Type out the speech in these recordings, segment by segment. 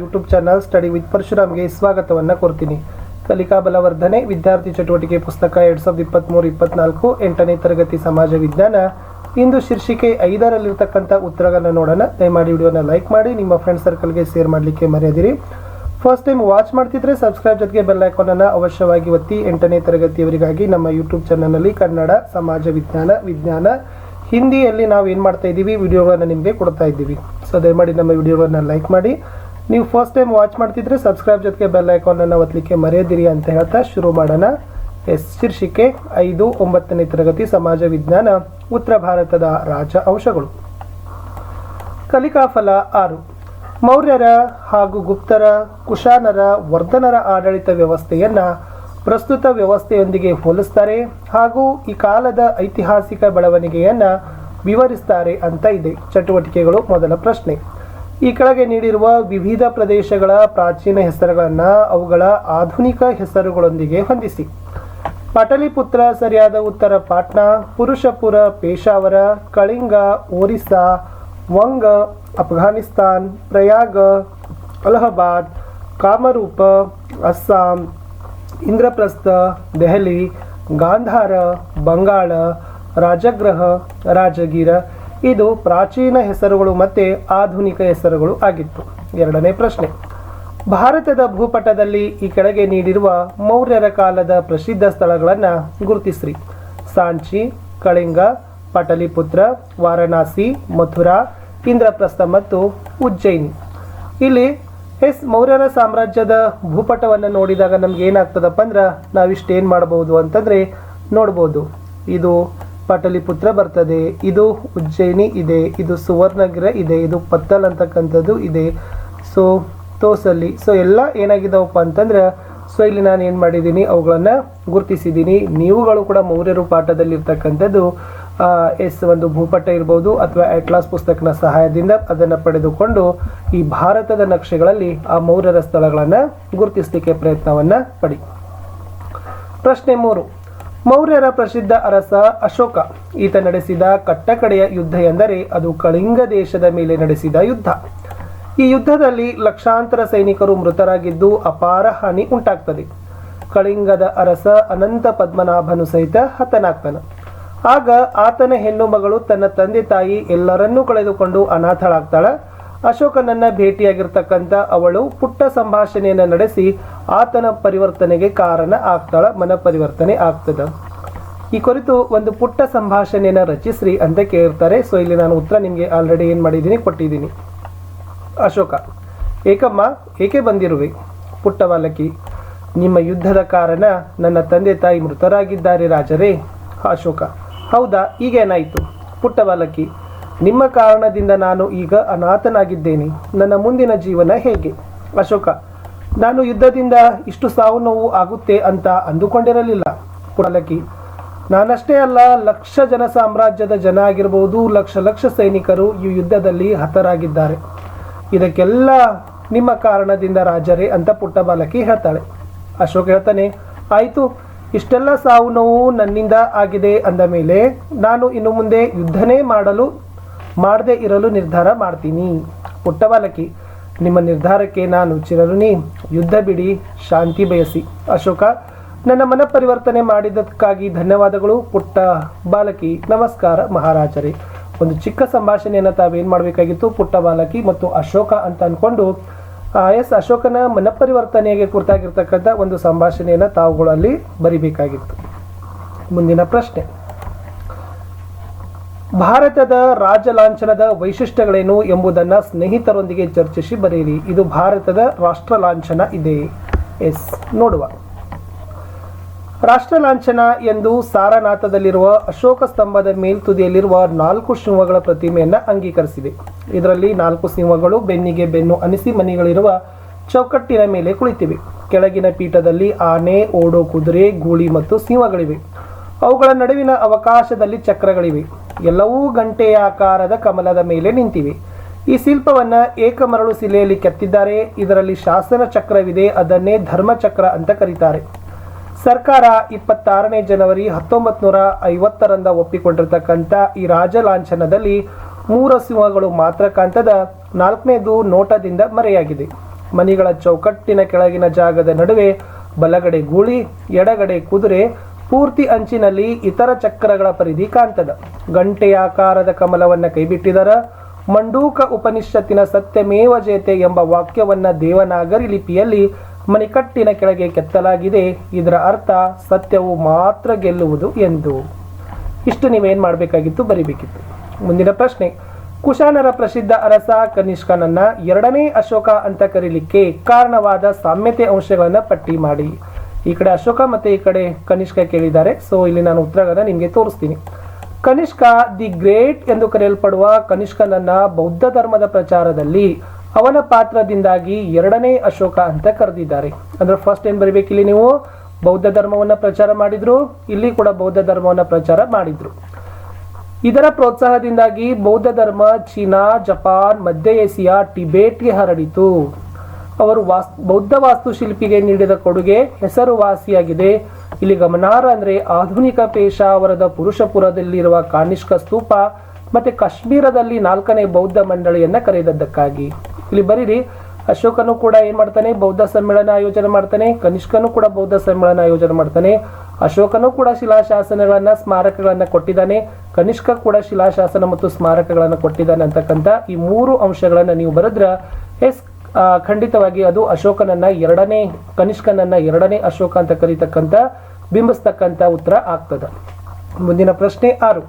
YouTube channel study with ಪರಶುರಾಮ್ಗೆ ಸ್ವಾಗತವನ್ನು ಕೋರ್ತೀನಿ. ಕಲಿಕಾ ಬಲವರ್ಧನೆ, ವಿದ್ಯಾರ್ಥಿ ಚಟುವಟಿಕೆ ಪುಸ್ತಕ ಎರಡು ಸಾವಿರದ ಇಪ್ಪತ್ತ್ಮೂರು ಇಪ್ಪತ್ನಾಲ್ಕು, ಎಂಟನೇ ತರಗತಿ ಸಮಾಜ ವಿಜ್ಞಾನ. ಇಂದು ಶೀರ್ಷಿಕೆ ಐದರಲ್ಲಿರ್ತಕ್ಕಂಥ ಉತ್ತರಗಳನ್ನು ನೋಡೋಣ. ದಯಮಾಡಿ ವಿಡಿಯೋನ ಲೈಕ್ ಮಾಡಿ, ನಿಮ್ಮ ಫ್ರೆಂಡ್ ಸರ್ಕಲ್ಗೆ ಶೇರ್ ಮಾಡಲಿಕ್ಕೆ ಮರೆಯದಿರಿ. ಫಸ್ಟ್ ಟೈಮ್ ವಾಚ್ ಮಾಡ್ತಿದ್ರೆ ಸಬ್ಸ್ಕ್ರೈಬ್ ಜೊತೆಗೆ ಬೆಲ್ ಐಕಾನನ್ನು ಅವಶ್ಯವಾಗಿ ಒತ್ತಿ ಎಂಟನೇ ತರಗತಿಯವರಿಗಾಗಿ ನಮ್ಮ ಯೂಟ್ಯೂಬ್ ಚಾನಲ್ನಲ್ಲಿ ಕನ್ನಡ ಸಮಾಜ ವಿಜ್ಞಾನ ವಿಜ್ಞಾನ. ಹಿಂದಿಯಲ್ಲಿ ನಾವು ಏನು ಮಾಡ್ತಾ ಇದ್ದೀವಿ? ವಿಡಿಯೋಗಳನ್ನು ನಿಮಗೆ ಕೊಡ್ತಾ ಇದ್ದೀವಿ. ಸೊ ದಯಮಾಡಿ ನಮ್ಮ ವಿಡಿಯೋಗಳನ್ನು ಲೈಕ್ ಮಾಡಿ. ನೀವು ಫಸ್ಟ್ ಟೈಮ್ ವಾಚ್ ಮಾಡ್ತಿದ್ರೆ ಸಬ್ಸ್ಕ್ರೈಬ್ ಜೊತೆಗೆ ಬೆಲ್ ಐಕಾನನ್ನು ಒತ್ತಲಿಕ್ಕೆ ಮರೆಯದಿರಿ ಅಂತ ಹೇಳ್ತಾ ಶುರು ಮಾಡೋಣ. ಎಸ್ ಶೀರ್ಷಿಕೆ, ಐದು ಒಂಬತ್ತನೇ ತರಗತಿ ಸಮಾಜ ವಿಜ್ಞಾನ, ಉತ್ತರ ಭಾರತದ ರಾಜ ಅಂಶಗಳು. ಕಲಿಕಾಫಲ ಆರು. ಮೌರ್ಯರ ಹಾಗೂ ಗುಪ್ತರ, ಕುಶಾನರ, ವರ್ಧನರ ಆಡಳಿತ ವ್ಯವಸ್ಥೆಯನ್ನ ಪ್ರಸ್ತುತ ವ್ಯವಸ್ಥೆಯೊಂದಿಗೆ ಹೋಲಿಸ್ತಾರೆ ಹಾಗೂ ಈ ಕಾಲದ ಐತಿಹಾಸಿಕ ಬೆಳವಣಿಗೆಯನ್ನ ವಿವರಿಸ್ತಾರೆ ಅಂತ ಇದೆ. ಚಟುವಟಿಕೆಗಳು ಮೊದಲ ಪ್ರಶ್ನೆ. ಈ ಕೆಳಗೆ ನೀಡಿರುವ ವಿವಿಧ ಪ್ರದೇಶಗಳ ಪ್ರಾಚೀನ ಹೆಸರುಗಳನ್ನು ಅವುಗಳ ಆಧುನಿಕ ಹೆಸರುಗಳೊಂದಿಗೆ ಹೊಂದಿಸಿ. ಪಟಲಿಪುತ್ರ ಸರಿಯಾದ ಉತ್ತರ ಪಾಟ್ನಾ, ಪುರುಷಪುರ ಪೇಶಾವರ ಕಳಿಂಗ, ಒರಿಸ್ಸಾ, ವಂಗ, ಅಫ್ಘಾನಿಸ್ತಾನ್, ಪ್ರಯಾಗ, ಅಲಹಾಬಾದ್, ಕಾಮರೂಪ, ಅಸ್ಸಾಂ, ಇಂದ್ರಪ್ರಸ್ಥ, ದೆಹಲಿ, ಗಾಂಧಾರ, ಬಂಗಾಳ, ರಾಜಗ್ರಹ, ರಾಜಗೀರ ಇದು ಪ್ರಾಚೀನ ಹೆಸರುಗಳು ಮತ್ತು ಆಧುನಿಕ ಹೆಸರುಗಳು ಆಗಿತ್ತು. ಎರಡನೇ ಪ್ರಶ್ನೆ. ಭಾರತದ ಭೂಪಟದಲ್ಲಿ ಈ ಕೆಳಗೆ ನೀಡಿರುವ ಮೌರ್ಯರ ಕಾಲದ ಪ್ರಸಿದ್ಧ ಸ್ಥಳಗಳನ್ನು ಗುರುತಿಸ್ರಿ. ಸಾಂಚಿ, ಕಳಿಂಗ, ಪಟಲಿಪುತ್ರ, ವಾರಣಾಸಿ, ಮಥುರಾ, ಇಂದ್ರಪ್ರಸ್ಥ ಮತ್ತು ಉಜ್ಜಯಿನಿ. ಇಲ್ಲಿ ಎಸ್ ಮೌರ್ಯರ ಸಾಮ್ರಾಜ್ಯದ ಭೂಪಟವನ್ನು ನೋಡಿದಾಗ ನಮ್ಗೆ ಏನಾಗ್ತದಪ್ಪ ಅಂದ್ರೆ ನಾವಿಷ್ಟೇನು ಮಾಡ್ಬೋದು ಅಂತಂದರೆ ನೋಡ್ಬೋದು. ಇದು ಪಟಲಿಪುತ್ರ ಬರ್ತದೆ. ಇದು ಉಜ್ಜಯಿನಿ ಇದೆ. ಇದು ಸುವರ್ಣಗಿರ ಇದೆ. ಇದು ಪತ್ತಲ್ ಅಂತಕ್ಕಂಥದ್ದು ಇದೆ. ಸೊ ತೋಸಲ್ಲಿ. ಸೊ ಎಲ್ಲ ಏನಾಗಿದಾವಪ್ಪ ಅಂತಂದ್ರೆ ಸೊ ಇಲ್ಲಿ ನಾನು ಏನು ಮಾಡಿದ್ದೀನಿ ಅವುಗಳನ್ನು ಗುರುತಿಸಿದ್ದೀನಿ. ನೀವುಗಳು ಕೂಡ ಮೌರ್ಯರು ಪಾಠದಲ್ಲಿರ್ತಕ್ಕಂಥದ್ದು ಆ, ಎಸ್ ಒಂದು ಭೂಪಟ ಇರ್ಬೋದು ಅಥವಾ ಅಟ್ಲಾಸ್ ಪುಸ್ತಕನ ಸಹಾಯದಿಂದ ಅದನ್ನು ಪಡೆದುಕೊಂಡು ಈ ಭಾರತದ ನಕ್ಷೆಗಳಲ್ಲಿ ಆ ಮೌರ್ಯರ ಸ್ಥಳಗಳನ್ನು ಗುರುತಿಸಲಿಕ್ಕೆ ಪ್ರಯತ್ನವನ್ನು ಪಡಿ. ಪ್ರಶ್ನೆ ಮೂರು. ಮೌರ್ಯರ ಪ್ರಸಿದ್ಧ ಅರಸ ಅಶೋಕ. ಈತ ನಡೆಸಿದ ಕಟ್ಟಕಡೆಯ ಯುದ್ಧ ಎಂದರೆ ಅದು ಕಳಿಂಗ ದೇಶದ ಮೇಲೆ ನಡೆಸಿದ ಯುದ್ಧ. ಈ ಯುದ್ಧದಲ್ಲಿ ಲಕ್ಷಾಂತರ ಸೈನಿಕರು ಮೃತರಾಗಿದ್ದು ಅಪಾರ ಹಾನಿ ಉಂಟಾಗ್ತದೆ. ಕಳಿಂಗದ ಅರಸ ಅನಂತ ಪದ್ಮನಾಭನು ಸಹಿತ ಹತನಾಗ್ತಾನ. ಆಗ ಆತನ ಹೆಣ್ಣು ಮಗಳು ತನ್ನ ತಂದೆ ತಾಯಿ ಎಲ್ಲರನ್ನೂ ಕಳೆದುಕೊಂಡು ಅನಾಥಳಾಗ್ತಾಳ. ಅಶೋಕನನ್ನ ಭೇಟಿಯಾಗಿರ್ತಕ್ಕಂಥ ಅವಳು ಪುಟ್ಟ ಸಂಭಾಷಣೆಯನ್ನು ನಡೆಸಿ ಆತನ ಪರಿವರ್ತನೆಗೆ ಕಾರಣ ಆಗ್ತಾಳ ಮನ ಪರಿವರ್ತನೆ ಆಗ್ತದ. ಈ ಕುರಿತು ಒಂದು ಪುಟ್ಟ ಸಂಭಾಷಣೆಯನ್ನು ರಚಿಸ್ರಿ ಅಂತ ಕೇಳ್ತಾರೆ. ಸೊ ಇಲ್ಲಿ ನಾನು ಉತ್ತರ ನಿಮಗೆ ಆಲ್ರೆಡಿ ಏನು ಮಾಡಿದ್ದೀನಿ, ಕೊಟ್ಟಿದ್ದೀನಿ. ಅಶೋಕ, ಏಕಮ್ಮ, ಏಕೆ ಬಂದಿರುವೆ? ಪುಟ್ಟ ಬಾಲಕಿ, ನಿಮ್ಮ ಯುದ್ಧದ ಕಾರಣ ನನ್ನ ತಂದೆ ತಾಯಿ ಮೃತರಾಗಿದ್ದಾರೆ ರಾಜರೇ. ಅಶೋಕ, ಹೌದಾ ಈಗೇನಾಯಿತು ಪುಟ್ಟ ಬಾಲಕಿ ನಿಮ್ಮ ಕಾರಣದಿಂದ ನಾನು ಈಗ ಅನಾಥನಾಗಿದ್ದೇನೆ. ನನ್ನ ಮುಂದಿನ ಜೀವನ ಹೇಗೆ? ಅಶೋಕ, ನಾನು ಯುದ್ಧದಿಂದ ಇಷ್ಟು ಸಾವು ನೋವು ಆಗುತ್ತೆ ಅಂತ ಅಂದುಕೊಂಡಿರಲಿಲ್ಲ. ಪುಡಲಕಿ ನಾನಷ್ಟೇ ಅಲ್ಲ, ಲಕ್ಷ ಜನ ಸಾಮ್ರಾಜ್ಯದ ಜನ ಆಗಿರಬಹುದು ಲಕ್ಷ ಲಕ್ಷ ಸೈನಿಕರು ಈ ಯುದ್ಧದಲ್ಲಿ ಹತರಾಗಿದ್ದಾರೆ. ಇದಕ್ಕೆಲ್ಲ ನಿಮ್ಮ ಕಾರಣದಿಂದ ರಾಜರೇ ಅಂತ ಪುಟ್ಟ ಬಾಲಕಿ ಹೇಳ್ತಾಳೆ. ಅಶೋಕ್ ಹೇಳ್ತಾನೆ, ಆಯಿತು, ಇಷ್ಟೆಲ್ಲ ಸಾವು ನೋವು ನನ್ನಿಂದ ಆಗಿದೆ ಅಂದ ಮೇಲೆ ನಾನು ಇನ್ನು ಮುಂದೆ ಯುದ್ಧನೇ ಮಾಡಲು ಮಾಡದೇ ಇರಲು ನಿರ್ಧಾರ ಮಾಡ್ತೀನಿ. ಪುಟ್ಟವಾಲಕಿ ನಿಮ್ಮ ನಿರ್ಧಾರಕ್ಕೆ ನಾನು ಚಿರಋಣಿ. ಯುದ್ಧ ಬಿಡಿ, ಶಾಂತಿ ಬಯಸಿ. ಅಶೋಕ, ನನ್ನ ಮನ ಪರಿವರ್ತನೆ ಮಾಡಿದ್ದಕ್ಕಾಗಿ ಧನ್ಯವಾದಗಳು ಪುಟ್ಟ ಬಾಲಕಿ ನಮಸ್ಕಾರ ಮಹಾರಾಜರೇ. ಒಂದು ಚಿಕ್ಕ ಸಂಭಾಷಣೆಯನ್ನು ತಾವೇನು ಮಾಡಬೇಕಾಗಿತ್ತು? ಪುಟ್ಟ ಬಾಲಕಿ ಮತ್ತು ಅಶೋಕ ಅಂತ ಅಂದ್ಕೊಂಡು ಎಸ್, ಅಶೋಕನ ಮನ ಪರಿವರ್ತನೆಗೆ ಕುರಿತಾಗಿರ್ತಕ್ಕಂಥ ಒಂದು ಸಂಭಾಷಣೆಯನ್ನು ತಾವುಗಳಲ್ಲಿ ಬರಿಬೇಕಾಗಿತ್ತು. ಮುಂದಿನ ಪ್ರಶ್ನೆ. ಭಾರತದ ರಾಜಲಾಂಛನದ ವೈಶಿಷ್ಟ್ಯಗಳೇನು ಎಂಬುದನ್ನು ಸ್ನೇಹಿತರೊಂದಿಗೆ ಚರ್ಚಿಸಿ ಬರೆಯಿರಿ. ಇದು ಭಾರತದ ರಾಷ್ಟ್ರ ಲಾಂಛನ ಇದೆ. ಎಸ್. ನೋಡುವ. ರಾಷ್ಟ್ರ ಲಾಂಛನ ಎಂದು ಸಾರನಾಥದಲ್ಲಿರುವ ಅಶೋಕ ಸ್ತಂಭದ ಮೇಲ್ತುದಿಯಲ್ಲಿರುವ ನಾಲ್ಕು ಸಿಂಹಗಳ ಪ್ರತಿಮೆಯನ್ನು ಅಂಗೀಕರಿಸಿದೆ. ಇದರಲ್ಲಿ ನಾಲ್ಕು ಸಿಂಹಗಳು ಬೆನ್ನಿಗೆ ಬೆನ್ನು ಅನಿಸಿ ಮನೆಗಳಿರುವ ಚೌಕಟ್ಟಿನ ಮೇಲೆ ಕುಳಿತಿವೆ. ಕೆಳಗಿನ ಪೀಠದಲ್ಲಿ ಆನೆ, ಓಡೋ, ಕುದುರೆ, ಗೂಳಿ ಮತ್ತು ಸಿಂಹಗಳಿವೆ. ಅವುಗಳ ನಡುವಿನ ಅವಕಾಶದಲ್ಲಿ ಚಕ್ರಗಳಿವೆ. ಎಲ್ಲವೂ ಗಂಟೆಯ ಆಕಾರದ ಕಮಲದ ಮೇಲೆ ನಿಂತಿವೆ. ಈ ಶಿಲ್ಪವನ್ನ ಏಕಮರಳು ಶಿಲೆಯಲ್ಲಿ ಕೆತ್ತಿದ್ದಾರೆ. ಇದರಲ್ಲಿ ಶಾಸನ ಚಕ್ರವಿದೆ. ಅದನ್ನೇ ಧರ್ಮಚಕ್ರ ಅಂತ ಕರೀತಾರೆ. ಸರ್ಕಾರ ಇಪ್ಪತ್ತಾರನೇ ಜನವರಿ ಹತ್ತೊಂಬತ್ತು ನೂರ ಐವತ್ತರಂದ ಒಪ್ಪಿಕೊಂಡಿರ್ತಕ್ಕಂಥ ಈ ರಾಜ ಲಾಂಛನದಲ್ಲಿ ಮೂರು ಸಿಂಹಗಳು ಮಾತ್ರ ಕಾಂತದ ನಾಲ್ಕನೇದು ನೋಟದಿಂದ ಮರೆಯಾಗಿದೆ. ಮನಿಗಳ ಚೌಕಟ್ಟಿನ ಕೆಳಗಿನ ಜಾಗದ ನಡುವೆ ಬಲಗಡೆ ಗೂಳಿ, ಎಡಗಡೆ ಕುದುರೆ ಪೂರ್ತಿ ಅಂಚಿನಲ್ಲಿ ಇತರ ಚಕ್ರಗಳ ಪರಿಧಿ ಕಾಣ್ತದ. ಗಂಟೆಯಾಕಾರದ ಕಮಲವನ್ನ ಕೈಬಿಟ್ಟಿದರ, ಮಂಡೂಕ ಉಪನಿಷತ್ತಿನ ಸತ್ಯಮೇವ ಜಯತೆ ಎಂಬ ವಾಕ್ಯವನ್ನ ದೇವನಾಗರಿ ಲಿಪಿಯಲ್ಲಿ ಮಣಿಕಟ್ಟಿನ ಕೆಳಗೆ ಕೆತ್ತಲಾಗಿದೆ. ಇದರ ಅರ್ಥ, ಸತ್ಯವು ಮಾತ್ರ ಗೆಲ್ಲುವುದು ಎಂದು. ಇಷ್ಟು ನೀವೇನು ಮಾಡಬೇಕಾಗಿತ್ತು ಬರಿಬೇಕಿತ್ತು. ಮುಂದಿನ ಪ್ರಶ್ನೆ ಕುಶಾನರ ಪ್ರಸಿದ್ಧ ಅರಸ ಕನಿಷ್ಕನನ್ನ ಎರಡನೇ ಅಶೋಕ ಅಂತ ಕರೀಲಿಕ್ಕೆ ಕಾರಣವಾದ ಸಾಮ್ಯತೆ ಅಂಶಗಳನ್ನ ಪಟ್ಟಿ ಮಾಡಿ. ಈ ಕಡೆ ಅಶೋಕ ಮತ್ತೆ ಈ ಕಡೆ ಕನಿಷ್ಕ ಕೇಳಿದ್ದಾರೆ. ಸೊ ಇಲ್ಲಿ ನಾನು ಉತ್ತರಗಳನ್ನ ನಿಮಗೆ ತೋರಿಸ್ತೀನಿ. ಕನಿಷ್ಕ ದಿ ಗ್ರೇಟ್ ಎಂದು ಕರೆಯಲ್ಪಡುವ ಕನಿಷ್ಕನನ್ನ ಬೌದ್ಧ ಧರ್ಮದ ಪ್ರಚಾರದಲ್ಲಿ ಅವನ ಪಾತ್ರದಿಂದಾಗಿ ಎರಡನೇ ಅಶೋಕ ಅಂತ ಕರೆದಿದ್ದಾರೆ. ಅಂದ್ರೆ ಫಸ್ಟ್ ಏನ್ ಬರಿಬೇಕಿಲ್ಲಿ ನೀವು? ಬೌದ್ಧ ಧರ್ಮವನ್ನ ಪ್ರಚಾರ ಮಾಡಿದ್ರು, ಇಲ್ಲಿ ಕೂಡ ಬೌದ್ಧ ಧರ್ಮವನ್ನ ಪ್ರಚಾರ ಮಾಡಿದ್ರು. ಇದರ ಪ್ರೋತ್ಸಾಹದಿಂದಾಗಿ ಬೌದ್ಧ ಧರ್ಮ ಚೀನಾ, ಜಪಾನ್, ಮಧ್ಯ ಏಷ್ಯಾ ಟಿಬೇಟ್ಗೆ ಹರಡಿತು. ಅವರು ವಾಸ್, ಬೌದ್ಧ ವಾಸ್ತುಶಿಲ್ಪಿಗೆ ನೀಡಿದ ಕೊಡುಗೆ ಹೆಸರುವಾಸಿಯಾಗಿದೆ. ಇಲ್ಲಿ ಗಮನಾರ್ಹ ಅಂದರೆ ಆಧುನಿಕ ಪೇಶಾವರದ ಪುರುಷಪುರದಲ್ಲಿರುವ ಕಾನಿಷ್ಕ ಸ್ತೂಪ ಮತ್ತು ಕಾಶ್ಮೀರದಲ್ಲಿ ನಾಲ್ಕನೇ ಬೌದ್ಧ ಮಂಡಳಿಯನ್ನು ಕರೆದದ್ದಕ್ಕಾಗಿ. ಇಲ್ಲಿ ಬರೀರಿ, ಅಶೋಕನು ಕೂಡ ಏನು ಮಾಡ್ತಾನೆ? ಬೌದ್ಧ ಸಮ್ಮೇಳನ ಆಯೋಜನೆ ಮಾಡ್ತಾನೆ, ಕನಿಷ್ಕನು ಕೂಡ ಬೌದ್ಧ ಸಮ್ಮೇಳನ ಆಯೋಜನೆ ಮಾಡ್ತಾನೆ. ಅಶೋಕನು ಕೂಡ ಶಿಲಾಶಾಸನಗಳನ್ನು, ಸ್ಮಾರಕಗಳನ್ನು ಕೊಟ್ಟಿದ್ದಾನೆ. ಕನಿಷ್ಕ ಕೂಡ ಶಿಲಾಶಾಸನ ಮತ್ತು ಸ್ಮಾರಕಗಳನ್ನು ಕೊಟ್ಟಿದ್ದಾನೆ ಅಂತಕ್ಕಂಥ ಈ ಮೂರು ಅಂಶಗಳನ್ನು ನೀವು ಬರೆದ್ರ ಎಸ್ ಖಂಡಿತವಾಗಿ ಅದು ಅಶೋಕನನ್ನ ಎರಡನೇ, ಕನಿಷ್ಕನನ್ನ ಎರಡನೇ ಅಶೋಕ ಅಂತ ಕರೀತಕ್ಕಂಥ ಬಿಂಬಿಸ್ತಕ್ಕಂಥ ಉತ್ತರ ಆಗ್ತದ. ಮುಂದಿನ ಪ್ರಶ್ನೆ ಆರು.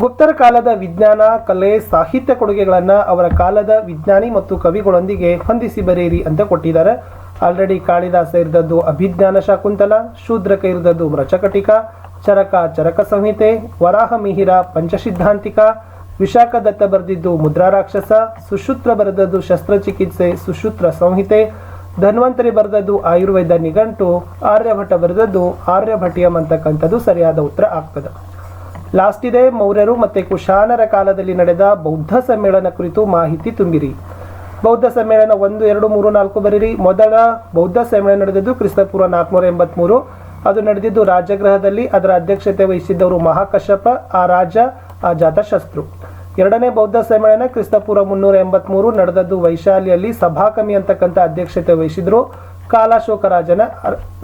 ಗುಪ್ತರ ಕಾಲದ ವಿಜ್ಞಾನ, ಕಲೆ, ಸಾಹಿತ್ಯ ಕೊಡುಗೆಗಳನ್ನು ಅವರ ಕಾಲದ ವಿಜ್ಞಾನಿ ಮತ್ತು ಕವಿಗಳೊಂದಿಗೆ ಹೊಂದಿಸಿ ಬರೆಯಿರಿ ಅಂತ ಕೊಟ್ಟಿದ್ದಾರೆ. ಆಲ್ರೆಡಿ ಕಾಳಿದಾಸ ಇರ್ದದ್ದು ಅಭಿಜ್ಞಾನ ಶಾಕುಂತಲ, ಶೂದ್ರಕ ಇರ್ದದ್ದು ಮೃಚಕಟಿಕ ಚರಕ ಚರಕ ಸಂಹಿತೆ, ವರಾಹ ಮಿಹಿರ, ಪಂಚಸಿದ್ಧಾಂತಿಕ ವಿಶಾಖ ದತ್ತ ಬರೆದಿದ್ದು ಮುದ್ರಾ ರಾಕ್ಷಸ, ಸುಶೂತ್ರ ಬರೆದದ್ದು ಶಸ್ತ್ರಚಿಕಿತ್ಸೆ, ಸುಶೂತ್ರ ಸಂಹಿತೆ, ಧನ್ವಂತರಿ ಬರೆದದ್ದು ಆಯುರ್ವೇದ ನಿಘಂಟು ಆರ್ಯಭಟ ಬರೆದದ್ದು ಆರ್ಯಭಟಿಯಂ ಅಂತಕ್ಕಂಥದ್ದು ಸರಿಯಾದ ಉತ್ತರ ಆಗ್ತದೆ. ಲಾಸ್ಟ್ ಇದೆ, ಮೌರ್ಯರು ಮತ್ತೆ ಕುಶಾನರ ಕಾಲದಲ್ಲಿ ನಡೆದ ಬೌದ್ಧ ಸಮ್ಮೇಳನ ಕುರಿತು ಮಾಹಿತಿ ತುಂಬಿರಿ. ಬೌದ್ಧ ಸಮ್ಮೇಳನ ಒಂದು, ಎರಡು, ಮೂರು, ನಾಲ್ಕು ಬರೀರಿ. ಮೊದಲ ಬೌದ್ಧ ಸಮ್ಮೇಳನ ನಡೆದಿದ್ದು ಕ್ರಿಸ್ತಪೂರ್ವ ನಾಲ್ಕುನೂರ ಎಂಬತ್ಮೂರು. ಅದು ನಡೆದಿದ್ದು ರಾಜಗೃಹದಲ್ಲಿ. ಅದರ ಅಧ್ಯಕ್ಷತೆ ವಹಿಸಿದ್ದವರು ಮಹಾಕಶ್ಯಪ, ಆ ರಾಜ ಜಾತಶಸ್ತ್ರು. ಎರಡನೇ ಬೌದ್ಧ ಸಮ್ಮೇಳನ ಕ್ರಿಸ್ತಪೂರ್ವ ಮುನ್ನೂರ ಎಂಬತ್ಮೂರು ನಡೆದದ್ದು ವೈಶಾಲಿಯಲ್ಲಿ ಸಭಾಕಮಿ ಅಂತಕ್ಕಂಥ ಅಧ್ಯಕ್ಷತೆ ವಹಿಸಿದ್ರು ಕಾಲಾಶೋಕರಾಜನ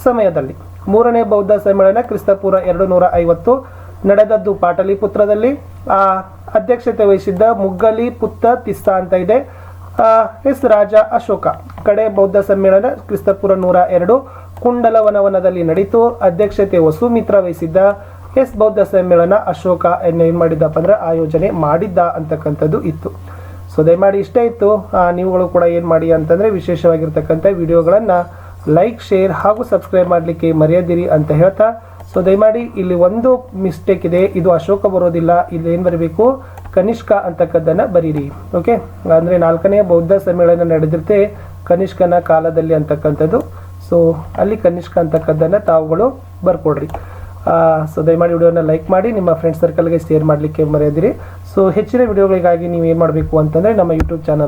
ಸಮಯದಲ್ಲಿ. ಮೂರನೇ ಬೌದ್ಧ ಸಮ್ಮೇಳನ ಕ್ರಿಸ್ತಪೂರ್ವ ಎರಡು ನೂರ ಐವತ್ತು ನಡೆದದ್ದು ಪಾಟಲಿಪುತ್ರದಲ್ಲಿ. ಆ, ಅಧ್ಯಕ್ಷತೆ ವಹಿಸಿದ್ದ ಮುಗ್ಗಲಿ ಪುತ್ತ ತಿಸ್ಸ ಅಂತ ಇದೆ. ಎಸ್ ರಾಜ ಅಶೋಕ. ಕಡೆ ಬೌದ್ಧ ಸಮ್ಮೇಳನ ಕ್ರಿಸ್ತಪುರ ನೂರ ಎರಡು ಕುಂಡಲವನವನದಲ್ಲಿ ನಡೀತು. ಅಧ್ಯಕ್ಷತೆ ವಸುಮಿತ್ರ ವಹಿಸಿದ್ದ ಎಸ್ ಬೌದ್ಧ ಸಮ್ಮೇಳನ ಅಶೋಕ ಏನು ಮಾಡಿದ್ದಪ್ಪ ಅಂದ್ರೆ ಆಯೋಜನೆ ಮಾಡಿದ್ದ ಅಂತಕ್ಕಂಥದ್ದು ಇತ್ತು. ಸೊ ದಯಮಾಡಿ ಇಷ್ಟ ಇತ್ತು ನೀವುಗಳು ಕೂಡ ಏನು ಮಾಡಿ ಅಂತಂದ್ರೆ ವಿಶೇಷವಾಗಿರ್ತಕ್ಕಂಥ ವಿಡಿಯೋಗಳನ್ನು ಲೈಕ್ ಶೇರ್ ಹಾಗೂ ಸಬ್ಸ್ಕ್ರೈಬ್ ಮಾಡಲಿಕ್ಕೆ ಮರೆಯದಿರಿ ಅಂತ ಹೇಳ್ತಾ. ಸೊ ದಯಮಾಡಿ ಇಲ್ಲಿ ಒಂದು ಮಿಸ್ಟೇಕ್ ಇದೆ. ಇದು ಅಶೋಕ ಬರೋದಿಲ್ಲ. ಇಲ್ಲಿ ಏನು ಬರಬೇಕು? ಕನಿಷ್ಕ ಅಂತಕ್ಕದ್ದನ್ನು ಬರೀರಿ. ಓಕೆ ಅಂದ್ರೆ ನಾಲ್ಕನೇ ಬೌದ್ಧ ಸಮ್ಮೇಳನ ನಡೆದಿರುತ್ತೆ ಕನಿಷ್ಕನ ಕಾಲದಲ್ಲಿ ಅಂತಕ್ಕಂಥದ್ದು. ಸೊ ಅಲ್ಲಿ ಕನಿಷ್ಕ ಅಂತಕ್ಕದ್ದನ್ನು ತಾವುಗಳು ಬರ್ಕೊಡ್ರಿ. ಸೊ ದಯಮಾಡಿ ವಿಡಿಯೋನ ಲೈಕ್ ಮಾಡಿ, ನಿಮ್ಮ ಫ್ರೆಂಡ್ ಸರ್ಕಲ್ಗೆ ಶೇರ್ ಮಾಡಲಿಕ್ಕೆ ಮರೆಯದಿರಿ. ಸೊ ಹೆಚ್ಚಿನ ವಿಡಿಯೋಗಳಿಗಾಗಿ ನೀವು ಏನು ಮಾಡಬೇಕು ಅಂತಂದರೆ ನಮ್ಮ ಯೂಟ್ಯೂಬ್ ಚಾನಲ್